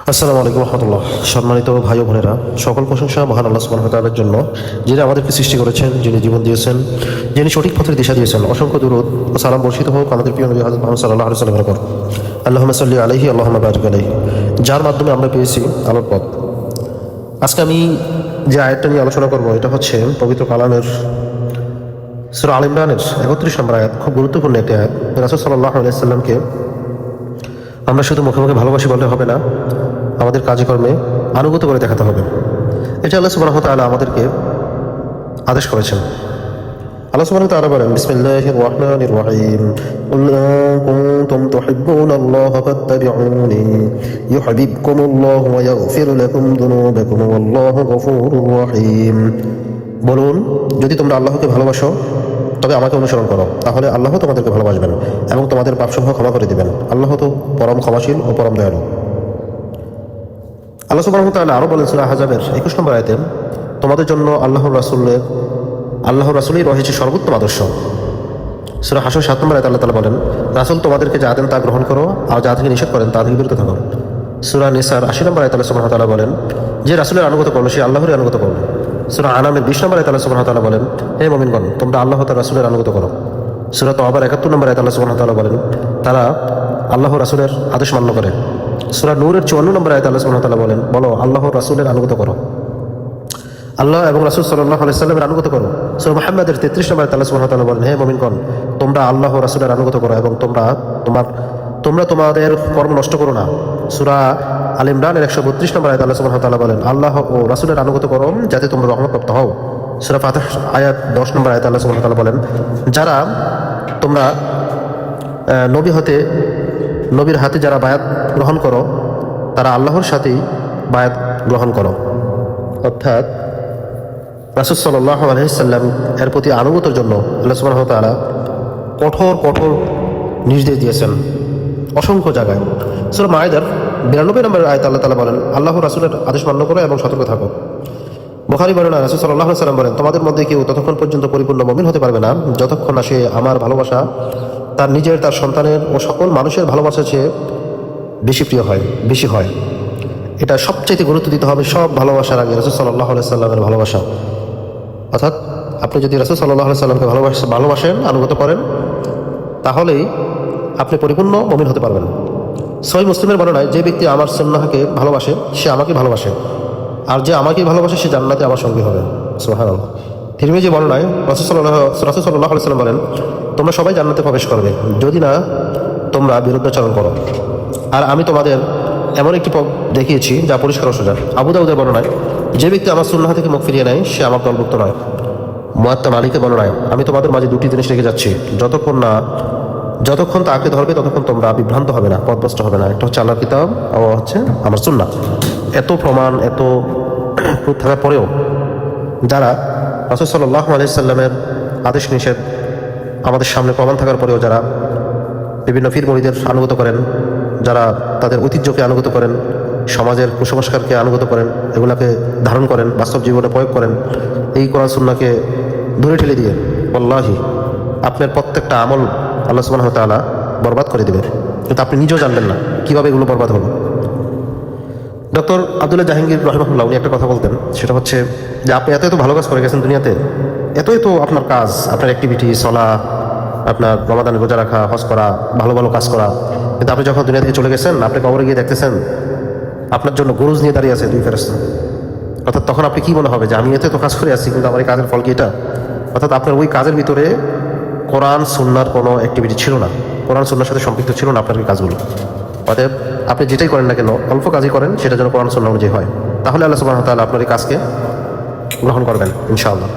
আসসালামু আলাইকুম রহমতুল্লাহ। সম্মানিত ভাই বোনেরা, সকল প্রশংসা মহান আল্লাহ ওয়া জন্য, যিনি আমাদেরকে সৃষ্টি করেছেন, যিনি জীবন দিয়েছেন, যিনি সঠিক পথের দিশা দিয়েছেন। অসংখ্য দুরুদ ও সালাম বর্ষিত হোক আমাদের প্রিয় নবী হযরত মুহাম্মদ সাল্লাল্লাহু আলাইহি ওয়াসাল্লামের উপর। আল্লাহুম্মা সাল্লি আলাইহি, আল্লাহুম্মা বারিক আলাইহি। যার মাধ্যমে আমরা পেয়েছি আলোর পথ। আজকে আমি যে আয়াতটা নিয়ে আলোচনা করব, এটা হচ্ছে পবিত্র কালামের সূরা আল ইমরানের একত্রিশ নম্বর আয়াত, খুব গুরুত্বপূর্ণ একটি আয়াত। রাসূল সাল্লাল্লাহু আলাইহি সাল্লামকে আমরা শুধু মুখে মুখে ভালোবাসি বললে হবে না আমাদের কাজকর্মে আনুগত করে দেখাতে হবে। এটা আল্লাহ সুবাহ তাআলা আমাদেরকে আদেশ করেছেন। আল্লাহ বলেন, যদি তোমরা আল্লাহকে ভালোবাসো, তবে আমাকে অনুসরণ করো। তাহলে আল্লাহ তোমাদেরকে ভালোবাসবেন এবং তোমাদের পাপসমূহ ক্ষমা করে দিবেন। আল্লাহ তো পরম ক্ষমাশীল ও পরম দয়ালু। আল্লাহ সুবাহ তাআলা আরও বলেন সুরা হাজাবের একুশ নম্বর আয়তে, তোমাদের জন্য আল্লাহর রাসুলের, আল্লাহর রাসুলই রয়েছে সর্বোত্তম আদর্শ। সুরা হাসর সাত নম্বর আয়তে আল্লাহ তালা বলেন, রাসুল তোমাদেরকে যা দেন তা গ্রহণ করো আর যা থেকে নিষেধ করেন তা থেকে বিরত থাকো। সুরা নিসার আশি নম্বর আয়তে আল্লাহ সুবাহ তাআলা বলেন, যে রাসুলের আনুগত করল, সে আল্লাহরই আনুগত করল। সুরা আনামের বিশ নম্বর আয়তে আল্লাহ সুবাহ তাআলা বলেন, হে মমিনগণ, তোমরা আল্লাহ তার রাসুলের আনুগত করো। সুরা তো আবার একাত্তর নম্বর আয়তে আল্লাহ সুবাহ তাআলা বলেন, তারা আল্লাহ রাসুলের আদেশ মান্য করে। সুরা নূরের চুয়ান্ন নম্বর আয়তে আল্লাহ তাআলা বলেন, বলো আল্লাহ রাসুলের আনুগত করো। আল্লাহ এবং রাসুল সাল্লাহ আলাইসাল্লামের আনুগত করো। সুরা মোহাম্মদের তেত্রিশ নম্বর আল্লাহ সুবাহ তাআলা বলেন, হে মমিনগণ তোমরা আল্লাহ রাসুলের আনুগত করো এবং তোমরা তোমার, তোমরা তোমাদের কর্ম নষ্ট করো না। সুরা আল ইমরানের একশো বত্রিশ নম্বর আয়াত আল্লাহ সুবহানাহু বলেন, আল্লাহ ও রাসুলের আনুগত করো যাতে তোমরা রহমতপ্রাপ্ত হও। সুরা ফাতাহ আয়াত দশ নম্বর আয়াত আল্লাহ সুবহানাহু বলেন, যারা তোমরা নবী হতে, নবীর হাতে যারা বায়াত গ্রহণ করো, তারা আল্লাহর সাথেই বায়াত গ্রহণ করো। অর্থাৎ রাসুল সাল্লাহ আলহিসাল্লাম এর প্রতি আনুগতের জন্য আল্লাহ সুবাহ তালা কঠোর কঠোর নির্দেশ দিয়েছেন। অসংখ্য জায়গায়। সুরা মায়েদার বিরানব্বই নম্বরের আয়ত আল্লাহ তালা বলেন আল্লাহ রাসুলের আদেশ মান্য করো এবং সতর্ক থাকো। বোখারি বলেন রাসুল সাল্লাহ সাল্লাম বলেন, তোমাদের মধ্যে কেউ ততক্ষণ পর্যন্ত পরিপূর্ণ মমিন হতে পারবে না, যতক্ষণ না সে আমার ভালোবাসা, তার নিজের, তার সন্তানের ও সকল মানুষের ভালোবাসা চেয়ে বেশি প্রিয় হয়, বেশি হয়। এটা সবচাইতে গুরুত্ব দিতে হবে সব ভালোবাসার আগে রসুল সাল্লাহ সাল্লামের ভালোবাসা। অর্থাৎ আপনি যদি রসুল সাল্লাহ সাল্লামকে ভালোবাসা ভালোবাসেন আনুগত করেন, তাহলেই আপনি পরিপূর্ণ মমিন হতে পারবেন। সই মুসলিমের বর্ণনায় যে ব্যক্তি আমার সন্ন্যাহকে ভালোবাসে, সে আমাকে ভালোবাসে। আর যে আমাকে ভালোবাসে, সে জান্নাতে আমার সঙ্গী হবে। সোহান তিরমিজি বর্ণনায় রসুল সাল্লাহ রসুল সাল্লাহ সাল্লাম বলেন, তোমরা সবাই জান্নাতে প্রবেশ করবে। যদি না, তোমরা বিরুদ্ধাচরণ করো। আর আমি তোমাদের এমন একটি পথ দেখিয়েছি যা পরিষ্কার সোজা। আবু দাউদের বর্ণনায়, যে ব্যক্তি আমার সুন্নাহ থেকে মুখ ফিরিয়ে নেয়, সে আমার দলভুক্ত নয়। মোয়াত্তা মালিকের বর্ণনায়, আমি তোমাদের মাঝে দুটি জিনিস রেখে যাচ্ছি। যতক্ষণ না, যতক্ষণ তা আঁকড়ে ধরবে, ততক্ষণ তোমরা বিভ্রান্ত হবে না পথভ্রষ্ট হবে না। একটা হচ্ছে আল্লাহর কিতাব ও হচ্ছে আমার সুন্না এত প্রমাণ, এত proof থাকার পরেও যারা রাসুল সাল্লাহ আলাইসাল্লামের আদেশ নিষেধ আমাদের সামনে প্রমাণ থাকার পরেও যারা বিভিন্ন ফিরমরিদের আনুগত করেন যারা তাদের ঐতিহ্যকে আনুগত করেন, সমাজের কুসংস্কারকে আনুগত করেন, এগুলাকে ধারণ করেন, বাস্তব জীবনে প্রয়োগ করেন, এই কোরআন সুন্নাকে দূরে ঠেলে দিয়ে আল্লাহি আপনার প্রত্যেকটা আমল আল্লাহ সুবাহ তালা বরবাদ করে দেবে কিন্তু আপনি নিজেও জানবেন না কীভাবে এগুলো বরবাদ হলো। ডক্টর আব্দুল্লাহ জাহাঙ্গীর রহমাহুল্লাহ উনি একটা কথা বলতেন, সেটা হচ্ছে যে আপনি এত এত ভালো কাজ করে গেছেন দুনিয়াতে, এতই তো আপনার কাজ, আপনার অ্যাক্টিভিটি চলা আপনার রমাদানে রোজা রাখা, হজ করা, ভালো ভালো কাজ করা কিন্তু আপনি যখন দুনিয়া থেকে চলে গেছেন, আপনি কবরে গিয়ে দেখতেছেন, আপনার জন্য গরুজ নিয়ে দাঁড়িয়ে আছে দুই ফেরস্তা অর্থাৎ তখন আপনি কি মনে হবে যে আমি এত তো কাজ করে আসছি কিন্তু আমার এই কাজের ফল কি এটা? অর্থাৎ আপনার ওই কাজের ভিতরে কোরআন, সুন্নার কোনো অ্যাক্টিভিটি ছিল না। কোরআন, সুন্নার সাথে সম্পৃক্ত ছিল না আপনার কাজগুলো। অতএব আপনি যেটাই করেন না কেন, অল্প কাজই করেন, সেটা যেন কোরআন সুন্না অনুযায়ী হয়। তাহলে আল্লাহ সুবাহ তাআলা আপনার এই কাজকে গ্রহণ করবেন, ইনশাআল্লাহ।